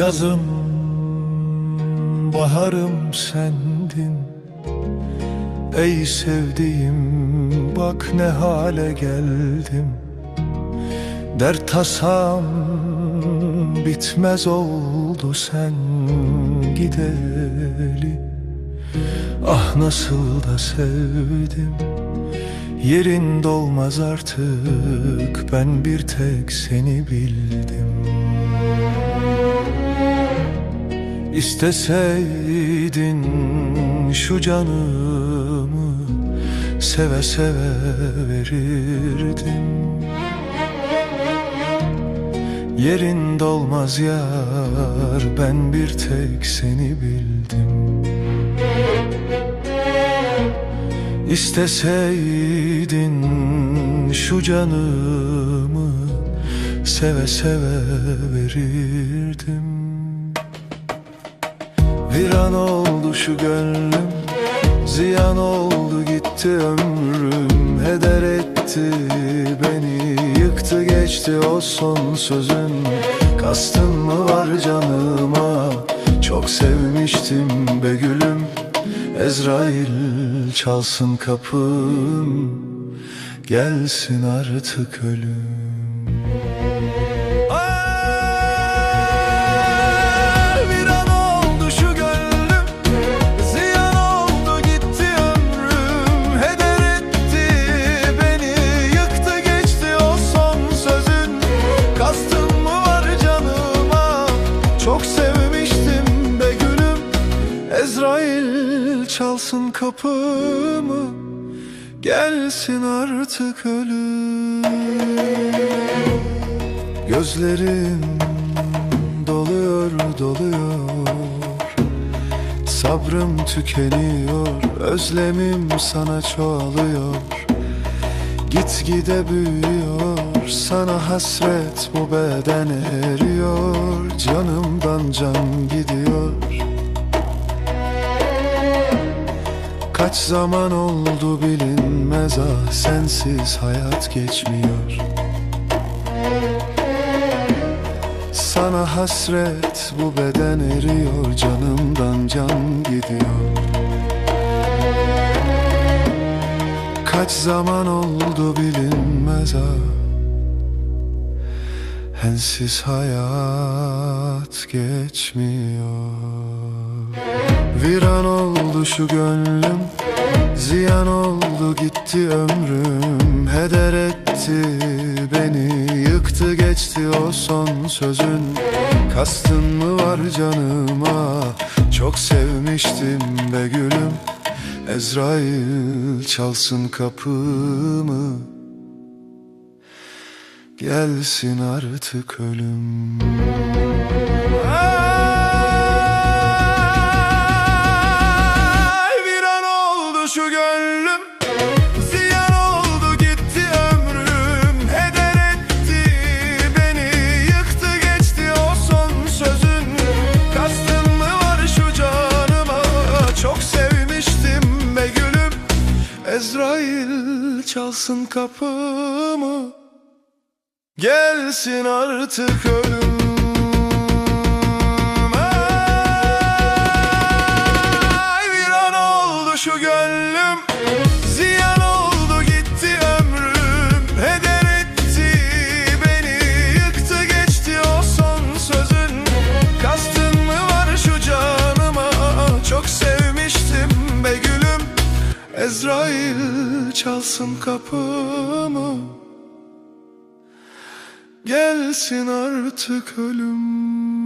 Yazım, baharım sendin Ey sevdiğim bak ne hale geldim. Dert tasam bitmez oldu sen gideli. Ah nasıl da sevdim. Yerin dolmaz artık ben bir tek seni bildim. İsteseydin şu canımı Seve seve verirdim. Yerin dolmaz yar Ben bir tek seni bildim. İsteseydin şu canımı Seve seve verirdim. Viran oldu şu gönlüm Ziyan oldu gitti ömrüm Heder etti beni. Yıktı geçti o son sözün Kastın mı var canıma? Çok sevmiştim be gülüm. Ezrail çalsın kapım. Gelsin artık ölüm Ezrail çalsın kapımı Gelsin artık ölüm. Gözlerim doluyor doluyor. Sabrım tükeniyor Özlemim sana çoğalıyor. Gitgide büyüyor Sana hasret bu beden eriyor. Canımdan can gidiyor Kaç zaman oldu bilinmez ah Sensiz hayat geçmiyor. Sana hasret bu beden eriyor Canımdan can gidiyor. Kaç zaman oldu bilinmez ah Hensiz hayat geçmiyor. Viran oldu şu gönlüm Ziyan oldu gitti ömrüm. Heder etti beni Yıktı geçti o son sözün. Kastın mı var canıma? Çok sevmiştim be gülüm. Ezrail çalsın kapımı Gelsin artık ölüm. Ay viran oldu şu gönlüm. Ziyan oldu gitti ömrüm. Heder etti beni Yıktı geçti o son sözün. Kastın mı var şu canıma? Çok sevmiştim be Ezrail çalsın kapımı Gelsin artık ölüm. Ay oldu şu gönlüm. Ziyan oldu gitti ömrüm. Heder etti beni. Yıktı geçti o son sözün. Kastın mı var şu canıma? Çok sevmiştim be gülüm. Ezrail çalsın kapımı Gelsin artık ölüm